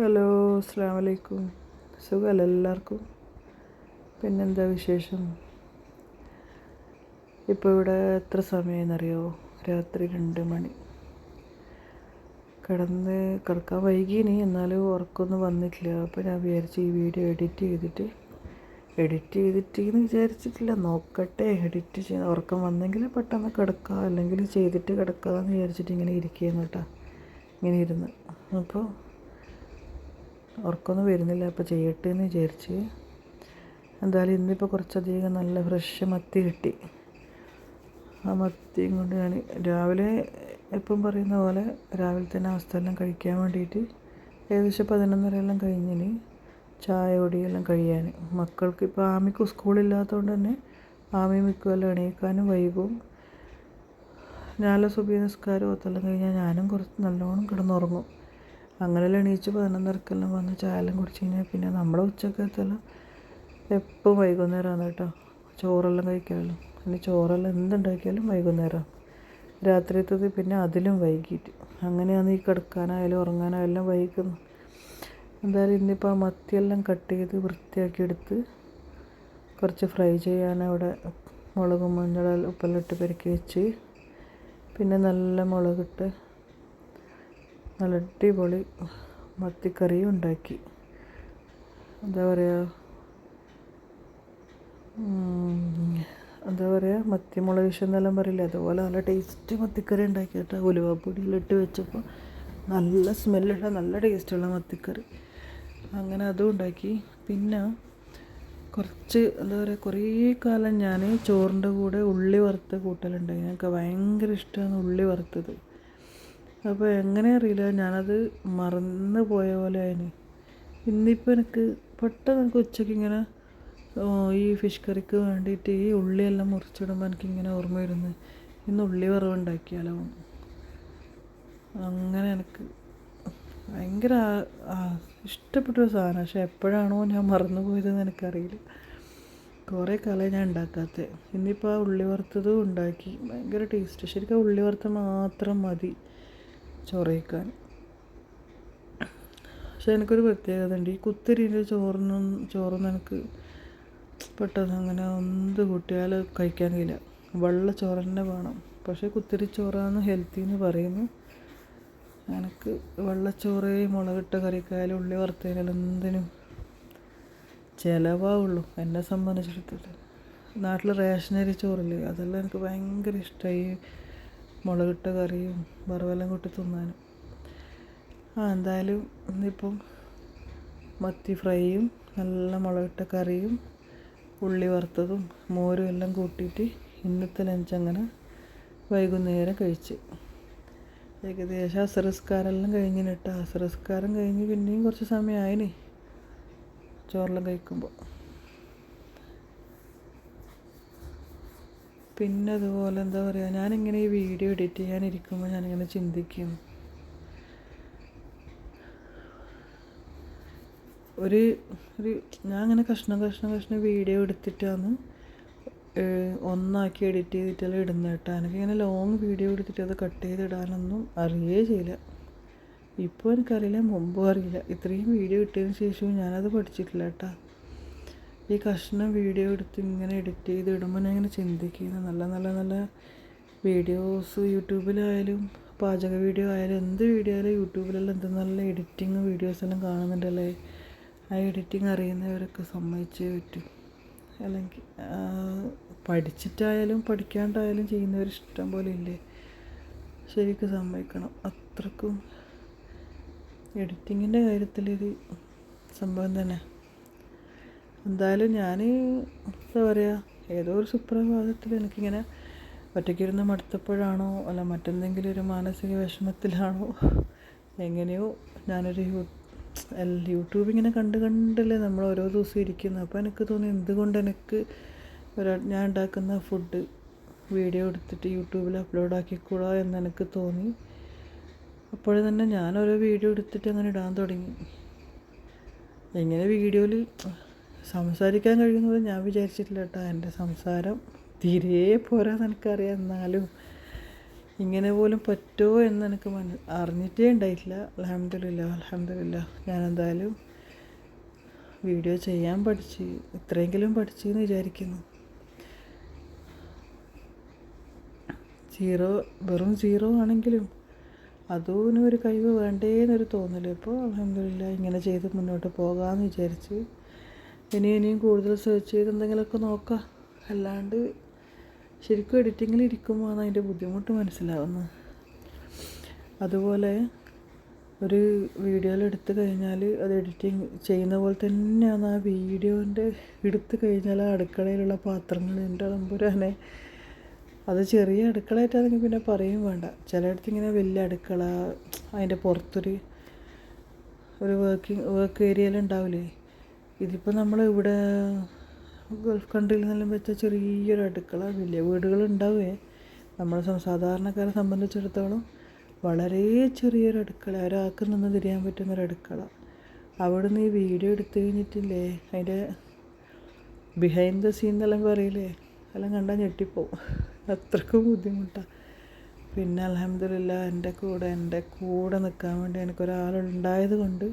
Hello അസ്സാം വലൈക്കും സുഖമല്ല എല്ലാവർക്കും? പിന്നെന്താ വിശേഷം? ഇപ്പോൾ ഇവിടെ എത്ര സമയമെന്നറിയോ? രാത്രി രണ്ട് മണി. കിടന്ന് കിടക്കാൻ വൈകിനി എന്നാലും ഉറക്കമൊന്നും വന്നിട്ടില്ല. അപ്പോൾ ഞാൻ വിചാരിച്ച് ഈ വീഡിയോ എഡിറ്റ് ചെയ്തിട്ട് എഡിറ്റ് ചെയ്തിട്ട് എന്ന് വിചാരിച്ചിട്ടില്ല. നോക്കട്ടെ എഡിറ്റ് ചെയ്ത് ഉറക്കം വന്നെങ്കിൽ പെട്ടെന്ന് കിടക്കുക അല്ലെങ്കിൽ ചെയ്തിട്ട് കിടക്കുക എന്ന് വിചാരിച്ചിട്ട് ഇങ്ങനെ ഇരിക്കുകയെന്ന് കേട്ടോ. ഇങ്ങനെ ഇരുന്ന്. അപ്പോൾ ഉറക്കമൊന്നും വരുന്നില്ല. അപ്പോൾ ചെയ്യട്ടെ എന്ന് വിചാരിച്ച് എന്തായാലും ഇന്നിപ്പോൾ കുറച്ചധികം നല്ല ഫ്രഷ് മത്തി കിട്ടി. ആ മത്തിയും കൊണ്ട് ഞാൻ രാവിലെ എപ്പം പറയുന്ന പോലെ രാവിലെ തന്നെ അവസ്ഥയെല്ലാം കഴിക്കാൻ വേണ്ടിയിട്ട് ഏകദേശം പതിനൊന്നരയെല്ലാം കഴിഞ്ഞിന് ചായ പൊടിയെല്ലാം കഴിയാൻ മക്കൾക്ക് ഇപ്പോൾ ആമിക്ക് സ്കൂളില്ലാത്തതുകൊണ്ട് തന്നെ ആമി മിക്കുമെല്ലാം എണീക്കാനും വൈകും. ഞാനെല്ലാം സുബി നിസ്കാരം ഒത്തെല്ലാം കഴിഞ്ഞാൽ ഞാനും കുറച്ച് നല്ലോണം കിടന്നുറങ്ങും. അങ്ങനെല്ലാം എണീച്ച് പതിനൊന്നരക്കെല്ലാം വന്ന് ചായയെല്ലാം കുടിച്ച് കഴിഞ്ഞാൽ പിന്നെ നമ്മുടെ ഉച്ചക്കത്തെല്ലാം എപ്പോൾ വൈകുന്നേരമാണ് കേട്ടോ. ചോറെല്ലാം കഴിക്കാമല്ലോ. ഇനി ചോറെല്ലാം എന്തുണ്ടാക്കിയാലും വൈകുന്നേരം രാത്രിയത്തത് പിന്നെ അതിലും വൈകിട്ട്. അങ്ങനെയാണ് ഈ കിടക്കാനായാലും ഉറങ്ങാനായാലും വൈകുന്നു എന്തായാലും ഇന്നിപ്പോൾ ആ മത്തിയെല്ലാം കട്ട് ചെയ്ത് വൃത്തിയാക്കി എടുത്ത് കുറച്ച് ഫ്രൈ ചെയ്യാൻ അവിടെ മുളകും മഞ്ഞൾ ഉപ്പെല്ലാം ഇട്ട് പെരുക്കി വെച്ച് പിന്നെ നല്ല മുളകിട്ട് നല്ല അടിപൊളി മത്തിക്കറിയും ഉണ്ടാക്കി. എന്താ പറയുക എന്താ പറയുക മത്തിമുളക് വിഷം എന്നെല്ലാം പറയില്ല? അതുപോലെ നല്ല ടേസ്റ്റ് മത്തിക്കറി ഉണ്ടാക്കി കേട്ടോ. ഉലുവപ്പൊടിയിലിട്ട് വെച്ചപ്പോൾ നല്ല സ്മെല്ലുള്ള നല്ല ടേസ്റ്റുള്ള മത്തിക്കറി. അങ്ങനെ അതും ഉണ്ടാക്കി. പിന്നെ കുറച്ച് എന്താ പറയുക കുറേ കാലം ഞാൻ ചോറിന്റെ കൂടെ ഉള്ളി വറുത്ത് കൂട്ടലുണ്ടായി. ഞങ്ങൾക്ക് ഭയങ്കര ഇഷ്ടമാണ് ഉള്ളി വറുത്തത്. അപ്പോൾ എങ്ങനെ അറിയില്ല ഞാനത് മറന്നു പോയ പോലെ ആയിന്. ഇന്നിപ്പോൾ എനിക്ക് പെട്ടെന്ന് എനിക്ക് ഉച്ചയ്ക്ക് ഇങ്ങനെ ഈ ഫിഷ് കറിക്ക് വേണ്ടിയിട്ട് ഈ ഉള്ളിയെല്ലാം മുറിച്ചിടുമ്പോൾ എനിക്കിങ്ങനെ ഓർമ്മ വരുന്നു. ഇന്ന് ഉള്ളി വറവുണ്ടാക്കിയാലോ? അങ്ങനെ എനിക്ക് ഭയങ്കര ഇഷ്ടപ്പെട്ടൊരു സാധനം. പക്ഷെ എപ്പോഴാണോ ഞാൻ മറന്നു പോയതെന്ന് എനിക്കറിയില്ല. കുറേ കാലം ഞാൻ ഉണ്ടാക്കാത്തത് ഇന്നിപ്പോൾ ആ ഉള്ളി വറുത്തതും ഉണ്ടാക്കി. ഭയങ്കര ടേസ്റ്റ് ശരിക്കും ഉള്ളി വറുത്ത മാത്രം മതി. ചോറയിക്കാൻ പക്ഷെ എനിക്കൊരു പ്രത്യേകത ഉണ്ട്. ഈ കുത്തിരിന്റെ ചോറിനും ചോറൊന്നും എനിക്ക് പെട്ടെന്ന് അങ്ങനെ എന്ത് കൂട്ടിയാൽ കഴിക്കാൻ കഴിയില്ല. വെള്ള ചോറ് തന്നെ വേണം. പക്ഷേ കുത്തിരി ചോറാണ് ഹെൽത്തി എന്ന് പറയുന്നു. എനിക്ക് വെള്ളച്ചോറ് മുളകിട്ട കറിക്കായാലും ഉള്ളി വറുത്തതിനാലും എന്തിനും ചിലവാവുള്ളൂ എന്നെ സംബന്ധിച്ചിടത്തോളം. നാട്ടിൽ റേഷനരി ചോറില്ലേ അതെല്ലാം എനിക്ക് ഭയങ്കര ഇഷ്ടമായി മുളകിട്ട കറിയും വറവെല്ലാം കൂട്ടി തിന്നാനും. ആ എന്തായാലും ഇന്നിപ്പം മത്തി ഫ്രൈയും നല്ല മുളകിട്ട കറിയും ഉള്ളി വറുത്തതും മോരും എല്ലാം കൂട്ടിയിട്ട് ഇന്നത്തെ ലഞ്ച് അങ്ങനെ വൈകുന്നേരം കഴിച്ച്. ഏകദേശം അസറസ്കാരെല്ലാം കഴിഞ്ഞിട്ട്. അസറസ്കാരം കഴിഞ്ഞ് പിന്നെയും കുറച്ച് സമയമായിനി ചോറെല്ലാം കഴിക്കുമ്പോൾ പിന്നെ അതുപോലെ എന്താ പറയുക ഞാനിങ്ങനെ ഈ വീഡിയോ എഡിറ്റ് ചെയ്യാനിരിക്കുമ്പോൾ ഞാനിങ്ങനെ ചിന്തിക്കും. ഒരു ഒരു ഞാൻ അങ്ങനെ കഷ്ണം കഷ്ണം കഷ്ണം വീഡിയോ എടുത്തിട്ടാണ് ഒന്നാക്കി എഡിറ്റ് ചെയ്തിട്ടെല്ലാം ഇടുന്നത് കേട്ടോ. എനിക്കിങ്ങനെ ലോങ് വീഡിയോ എടുത്തിട്ട് അത് കട്ട് ചെയ്തിടാനൊന്നും അറിയേ ചെയ്യില്ല. ഇപ്പോൾ എനിക്കറിയില്ല മുമ്പും അറിയില്ല. ഇത്രയും വീഡിയോ ഇട്ടതിന് ശേഷവും ഞാനത് പഠിച്ചിട്ടില്ല കേട്ടോ. ഈ കഷ്ണം വീഡിയോ എടുത്ത് ഇങ്ങനെ എഡിറ്റ് ചെയ്ത് ഇടുമ്പോൾ ഞാൻ ഇങ്ങനെ ചിന്തിക്കുന്നത് നല്ല നല്ല നല്ല വീഡിയോസ് യൂട്യൂബിലായാലും പാചക വീഡിയോ ആയാലും എന്ത് വീഡിയോ ആയാലും യൂട്യൂബിലെല്ലാം എന്ത് നല്ല എഡിറ്റിങ് വീഡിയോസ് എല്ലാം കാണുന്നുണ്ടല്ലേ? ആ എഡിറ്റിങ് അറിയുന്നവരൊക്കെ സമ്മതിച്ചേ പറ്റും. അല്ലെങ്കിൽ പഠിച്ചിട്ടായാലും പഠിക്കാണ്ടായാലും ചെയ്യുന്നവർ ഇഷ്ടം പോലെ ഇല്ലേ? ശരിക്കും സമ്മതിക്കണം. അത്രക്കും എഡിറ്റിങ്ങിന്റെ കാര്യത്തിലൊരു സംഭവം തന്നെ. എന്തായാലും ഞാൻ എന്താ പറയുക ഏതോ ഒരു സുപ്രഭാതത്തിൽ എനിക്കിങ്ങനെ ഒറ്റയ്ക്കിരുന്ന് മടുത്തപ്പോഴാണോ അല്ല മറ്റെന്തെങ്കിലും ഒരു മാനസിക വിഷമത്തിലാണോ എങ്ങനെയോ ഞാനൊരു യൂ യൂട്യൂബ് ഇങ്ങനെ കണ്ട് കണ്ടല്ലേ നമ്മൾ ഓരോ ദിവസം ഇരിക്കുന്നത്. അപ്പോൾ എനിക്ക് തോന്നി എന്തുകൊണ്ട് എനിക്ക് ഒരു ഞാൻ ഉണ്ടാക്കുന്ന ഫുഡ് വീഡിയോ എടുത്തിട്ട് യൂട്യൂബിൽ അപ്ലോഡ് ആക്കിക്കൂടാ എന്ന് എനിക്ക് തോന്നി. അപ്പോഴേ തന്നെ ഞാൻ ഓരോ വീഡിയോ എടുത്തിട്ട് അങ്ങനെ ഇടാൻ തുടങ്ങി. എങ്ങനെ വീഡിയോയിൽ സംസാരിക്കാൻ കഴിയുന്നത് ഞാൻ വിചാരിച്ചിട്ടില്ല കേട്ടോ. എന്റെ സംസാരം തീരെ പോരാന്ന് എനിക്കറിയാം എന്നാലും ഇങ്ങനെ പോലും പറ്റുമോ എന്ന് എനിക്ക് മന അറിഞ്ഞിട്ടേ ഉണ്ടായിട്ടില്ല. അലഹമില്ല അലഹമില്ല ഞാനെന്തായാലും വീഡിയോ ചെയ്യാൻ പഠിച്ച് ഇത്രയെങ്കിലും പഠിച്ചു എന്ന് വിചാരിക്കുന്നു. സീറോ വെറും സീറോ ആണെങ്കിലും അതും ഒരു കഴിവ് വേണ്ടേ എന്നൊരു തോന്നൽ ഇപ്പോൾ അലഹമില്ല ഇങ്ങനെ ചെയ്ത് മുന്നോട്ട് പോകാമെന്ന് വിചാരിച്ച് ഇനി ഇനിയും കൂടുതൽ സെർച്ച് ചെയ്ത് എന്തെങ്കിലുമൊക്കെ നോക്കാം. അല്ലാണ്ട് ശരിക്കും എഡിറ്റിങ്ങിൽ ഇരിക്കുമ്പോഴാണ് അതിന്റെ ബുദ്ധിമുട്ട് മനസ്സിലാവുന്നത്. അതുപോലെ ഒരു വീഡിയോയിൽ എടുത്തു കഴിഞ്ഞാൽ അത് എഡിറ്റിങ് ചെയ്യുന്ന പോലെ തന്നെയാണ് ആ വീഡിയോന്റെ എടുത്തു കഴിഞ്ഞാൽ ആ അടുക്കളയിലുള്ള പാത്രങ്ങൾ എന്റെ തമ്പുരാനെ. അത് ചെറിയ അടുക്കളയായിട്ടാണെങ്കിൽ പിന്നെ പറയും വേണ്ട. ചിലയിടത്ത് ഇങ്ങനെ വലിയ അടുക്കള അതിന്റെ പുറത്തൊരു ഒരു വർക്കിംഗ് വർക്ക് ഏരിയയിൽ ഉണ്ടാവില്ലേ? ഇതിപ്പോൾ നമ്മൾ ഇവിടെ ഗൾഫ് കൺട്രിയിൽ നിന്നെല്ലാം വെച്ച ചെറിയൊരു അടുക്കള വലിയ വീടുകൾ ഉണ്ടാവുകയെ നമ്മളെ സാധാരണക്കാരെ സംബന്ധിച്ചിടത്തോളം വളരെ ചെറിയൊരു അടുക്കള. ഒരാൾക്ക് നിന്ന് തിരിയാൻ പറ്റുന്നൊരു അടുക്കള. അവിടെ നിന്ന് ഈ വീഡിയോ എടുത്തു കഴിഞ്ഞിട്ടില്ലേ? അതിന്റെ ബിഹൈൻഡ് ദ സീൻ എന്നെല്ലാം പറയില്ലേ? എല്ലാം കണ്ടാൽ ഞെട്ടിപ്പോവും. അത്രക്കും ബുദ്ധിമുട്ടാണ് പിന്നെ അലഹമില്ല എന്റെ കൂടെ എന്റെ കൂടെ നിൽക്കാൻ വേണ്ടി എനിക്കൊരാളുണ്ടായത് കൊണ്ട്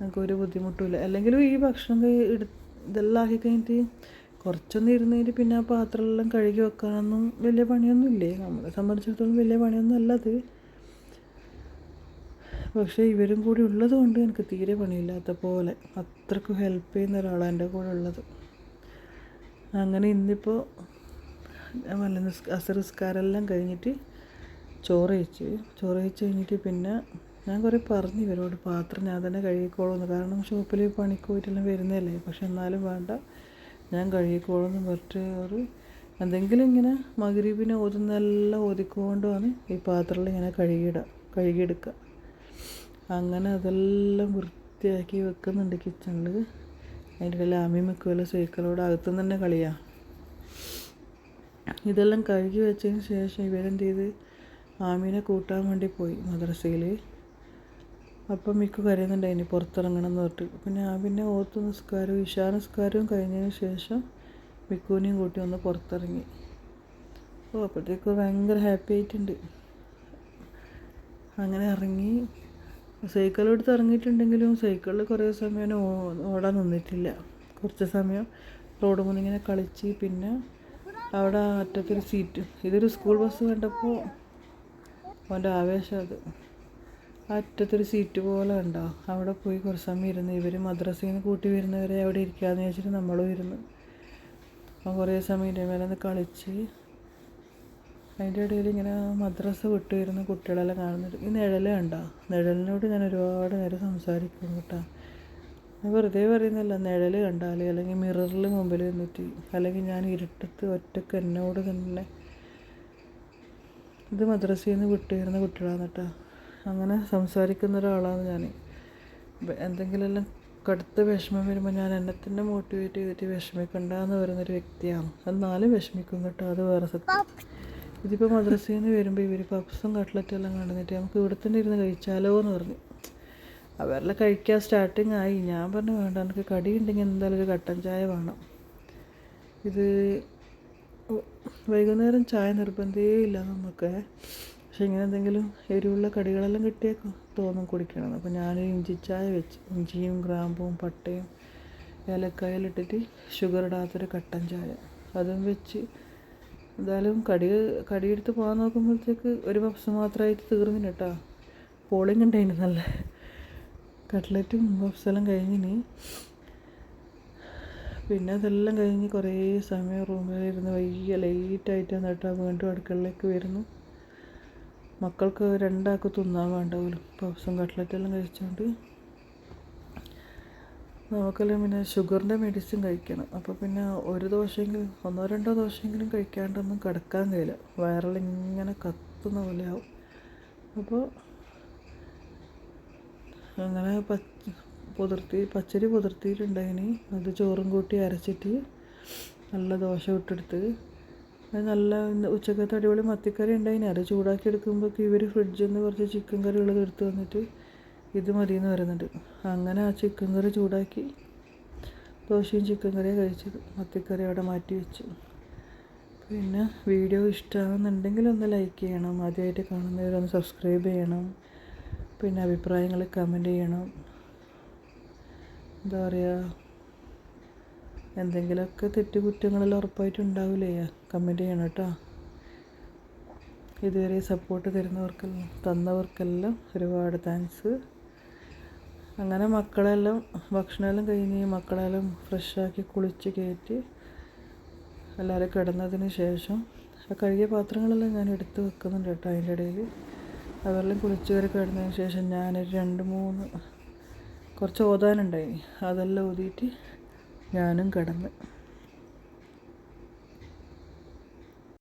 എനിക്കൊരു ബുദ്ധിമുട്ടുമില്ല. അല്ലെങ്കിലും ഈ ഭക്ഷണം എടു ഇതെല്ലാം ആക്കി കഴിഞ്ഞിട്ട് കുറച്ചൊന്നും ഇരുന്നതിന് പിന്നെ ആ പാത്രമെല്ലാം കഴുകി വെക്കാനൊന്നും വലിയ പണിയൊന്നും ഇല്ലേ നമ്മളെ സംബന്ധിച്ചിടത്തോളം വലിയ പണിയൊന്നും അല്ല അത്. പക്ഷേ ഇവരും കൂടി ഉള്ളത് കൊണ്ട് എനിക്ക് തീരെ പണിയില്ലാത്ത പോലെ അത്രക്കും ഹെൽപ്പ് ചെയ്യുന്ന ഒരാളാണ് എന്റെ കൂടെ ഉള്ളത്. അങ്ങനെ ഇന്നിപ്പോൾ വല്ല അസറിസ്കാരെല്ലാം കഴിഞ്ഞിട്ട് ചോറ് കഴിച്ച് ചോറ് കഴിച്ച് കഴിഞ്ഞിട്ട് പിന്നെ ഞാൻ കുറേ പറഞ്ഞു ഇവരോട്. പാത്രം ഞാൻ തന്നെ കഴുകിക്കോളൂന്ന് കാരണം ഷോപ്പിൽ പണിക്ക് പോയിട്ടെല്ലാം വരുന്നതല്ലേ. പക്ഷെ എന്നാലും വേണ്ട. ഞാൻ കഴുകിക്കോളുമെന്ന് പറഞ്ഞിട്ട് ഒരു എന്തെങ്കിലും ഇങ്ങനെ മകരീബിനെ ഓതുന്നെല്ലാം ഓതിക്കൊണ്ടുമാണ് ഈ പാത്രത്തിൽ ഇങ്ങനെ കഴുകിയിടുക കഴുകിയെടുക്കുക അങ്ങനെ അതെല്ലാം വൃത്തിയാക്കി വെക്കുന്നുണ്ട് കിച്ചണിൽ. അതിന്റെ ഇടയിൽ ആമി വെക്കുമല്ലോ സൈക്കിളോട് അകത്തുനിന്ന് തന്നെ കളിയാ. ഇതെല്ലാം കഴുകി വെച്ചതിന് ശേഷം ഇവരെന്ത് ചെയ്ത്? ആമീനെ കൂട്ടാൻ വേണ്ടി പോയി മദ്രസയിൽ. അപ്പം മിക്ക കരയുന്നുണ്ടായിനി പുറത്തിറങ്ങണം എന്ന് പറഞ്ഞിട്ട് പിന്നെ ആ പിന്നെ ഓത്ത് നിസ്കാരവും ഇഷാ നിസ്കാരവും കഴിഞ്ഞതിന് ശേഷം മിക്കുവിനെയും കൂട്ടി ഒന്ന് പുറത്തിറങ്ങി. ഓ അപ്പോഴത്തേക്ക് ഭയങ്കര ഹാപ്പി ആയിട്ടുണ്ട്. അങ്ങനെ ഇറങ്ങി. സൈക്കിൾ എടുത്ത് ഇറങ്ങിയിട്ടുണ്ടെങ്കിലും സൈക്കിളിൽ കുറേ സമയം ഓടാൻ നിന്നിട്ടില്ല. കുറച്ച് സമയം റോഡ് മുന്നിങ്ങനെ കളിച്ച് പിന്നെ അവിടെ അറ്റത്തൊരു സീറ്റ് ഇതൊരു സ്കൂൾ ബസ് കണ്ടപ്പോൾ അവന്റെ ആവേശം അത്. അറ്റത്തൊരു സീറ്റ് പോലെ ഉണ്ടോ അവിടെ പോയി കുറച്ച് സമയം ഇരുന്ന് ഇവർ മദ്രസയിൽ നിന്ന് കൂട്ടി വരുന്നവരെ അവിടെ ഇരിക്കാന്ന് വെച്ചിട്ട് നമ്മളും ഇരുന്ന്. അപ്പം കുറേ സമയം ഒന്ന് കളിച്ച് അതിന്റെ ഇടയിൽ ഇങ്ങനെ മദ്രസ വിട്ട് വരുന്ന കുട്ടികളെല്ലാം കാണുന്നുണ്ട് ഈ നിഴൽ കണ്ടോ? നിഴലിനോട് ഞാൻ ഒരുപാട് നേരം സംസാരിക്കും കേട്ടോ. ഞാൻ വെറുതെ പറയുന്നില്ല നിഴൽ കണ്ടാൽ അല്ലെങ്കിൽ മിററിൽ മുമ്പിൽ നിന്നിട്ട് അല്ലെങ്കിൽ ഞാൻ ഇരുട്ടത്ത് ഒറ്റയ്ക്ക് എന്നോട് തന്നെ ഇത് മദ്രസയിൽ നിന്ന് വിട്ട് വരുന്ന കുട്ടികളാണ് കേട്ടോ. അങ്ങനെ സംസാരിക്കുന്ന ഒരാളാണ് ഞാൻ എന്തെങ്കിലും കടുത്ത വിഷമം വരുമ്പോൾ ഞാൻ എന്നെ തന്നെ മോട്ടിവേറ്റ് ചെയ്തിട്ട് വിഷമിക്കണ്ടെന്ന് പറയുന്നൊരു വ്യക്തിയാണ്. എന്നാലും വിഷമിക്കും കേട്ടോ അത് വേറെ സത്യം. ഇതിപ്പോൾ മദ്രസയിൽ നിന്ന് വരുമ്പോൾ ഇവർ പപ്സും കട്ട്ലറ്റും എല്ലാം കണ്ടിട്ട് നമുക്ക് ഇവിടെ തന്നെ ഇരുന്ന് കഴിച്ചാലോ എന്ന് പറഞ്ഞു. അവരെല്ലാം കഴിക്കാൻ സ്റ്റാർട്ടിങ് ആയി. ഞാൻ പറഞ്ഞു വേണ്ട എനിക്ക് കടി ഉണ്ടെങ്കിൽ എന്തായാലും ഒരു കട്ടൻ ചായ വേണം. ഇത് വൈകുന്നേരം ചായ നിർബന്ധമേ ഇല്ല നമുക്ക് പക്ഷെ ഇങ്ങനെ എന്തെങ്കിലും എരിവുള്ള കടികളെല്ലാം കിട്ടിയാൽ തോന്നും കുടിക്കണം അപ്പോൾ ഞാൻ ഇഞ്ചി ചായ വെച്ച്. ഇഞ്ചിയും ഗ്രാമ്പും പട്ടയും ഏലക്കായലിട്ടിട്ട് ഷുഗർ ഇടാത്തൊരു കട്ടൻ ചായ. അതും വെച്ച് എന്തായാലും കടി കടിയെടുത്ത് പോകാൻ നോക്കുമ്പോഴത്തേക്ക് ഒരു പപ്സ് മാത്രമായിട്ട് തീർന്നില്ല കേട്ടോ. പോളിങ് ഉണ്ടായിരുന്നു നല്ല. കട്ട്ലറ്റും പപ്സെല്ലാം കഴിഞ്ഞിനി. പിന്നെ അതെല്ലാം കഴിഞ്ഞ് കുറേ സമയം റൂമിലിരുന്ന് വയ്യ ലേറ്റായിട്ടാണ് കേട്ടോ വീണ്ടും അടുക്കളയിലേക്ക് വരുന്നു. മക്കൾക്ക് രണ്ടാൾക്ക് തിന്നാൻ വേണ്ട പോലും പപ്സും കട്ട്ലറ്റെല്ലാം കഴിച്ചുകൊണ്ട് നമുക്കെല്ലാം പിന്നെ ഷുഗറിന്റെ മെഡിസിൻ കഴിക്കണം. അപ്പോൾ പിന്നെ ഒരു ദോശയെങ്കിലും ഒന്നോ രണ്ടോ ദോശയെങ്കിലും കഴിക്കാണ്ടൊന്നും കിടക്കാൻ കഴിയില്ല. വയറിലിങ്ങനെ കത്തുന്ന പോലെ ആവും. അപ്പോൾ അങ്ങനെ പച്ച പുതിർത്തി പച്ചരി പുതിർത്തിയിട്ടുണ്ടായിന്. അത് ചോറും കൂട്ടി അരച്ചിട്ട് നല്ല ദോശ ഇട്ടെടുത്ത് അത് നല്ല ഉച്ചക്കത്തെ അടിപൊളി മത്തിക്കറി ഉണ്ടായിന് അത് ചൂടാക്കി എടുക്കുമ്പോൾ ഇവർ ഫ്രിഡ്ജിൽ നിന്ന് കുറച്ച് ചിക്കൻ കറികൾ എടുത്ത് വന്നിട്ട് ഇത് മതിയെന്ന് പറയുന്നുണ്ട്. അങ്ങനെ ആ ചിക്കൻ കറി ചൂടാക്കി ദോശയും ചിക്കൻ കറിയും കഴിച്ചത്. മത്തിക്കറി അവിടെ മാറ്റി വെച്ചു. പിന്നെ വീഡിയോ ഇഷ്ടമാണെന്നുണ്ടെങ്കിൽ ഒന്ന് ലൈക്ക് ചെയ്യണം. ആദ്യമായിട്ട് കാണുന്നവരൊന്ന് സബ്സ്ക്രൈബ് ചെയ്യണം. പിന്നെ അഭിപ്രായങ്ങൾ കമന്റ് ചെയ്യണം. എന്താ പറയുക എന്തെങ്കിലുമൊക്കെ തെറ്റുകുറ്റങ്ങളെല്ലാം ഉറപ്പായിട്ടും ഉണ്ടാവില്ലേ കമന്റ് ചെയ്യണം കേട്ടോ. ഇതുവരെ സപ്പോർട്ട് തരുന്നവർക്കെല്ലാം തന്നവർക്കെല്ലാം ഒരുപാട് താങ്ക്സ് അങ്ങനെ മക്കളെല്ലാം ഭക്ഷണമെല്ലാം കഴിഞ്ഞ് മക്കളെല്ലാം ഫ്രഷാക്കി കുളിച്ച് കയറ്റി എല്ലാവരും കിടന്നതിന് ശേഷം ആ കഴുകിയ പാത്രങ്ങളെല്ലാം ഞാൻ എടുത്ത് വെക്കുന്നുണ്ട് കേട്ടോ അതിന്റെ ഇടയിൽ. അതെല്ലാം കുളിച്ച് കയറി കിടന്നതിന് ശേഷം ഞാനൊരു രണ്ട് മൂന്ന് കുറച്ച് ഓതാനുണ്ടായി. അതെല്ലാം ഓതിയിട്ട് ഞാനും കിടന്ന്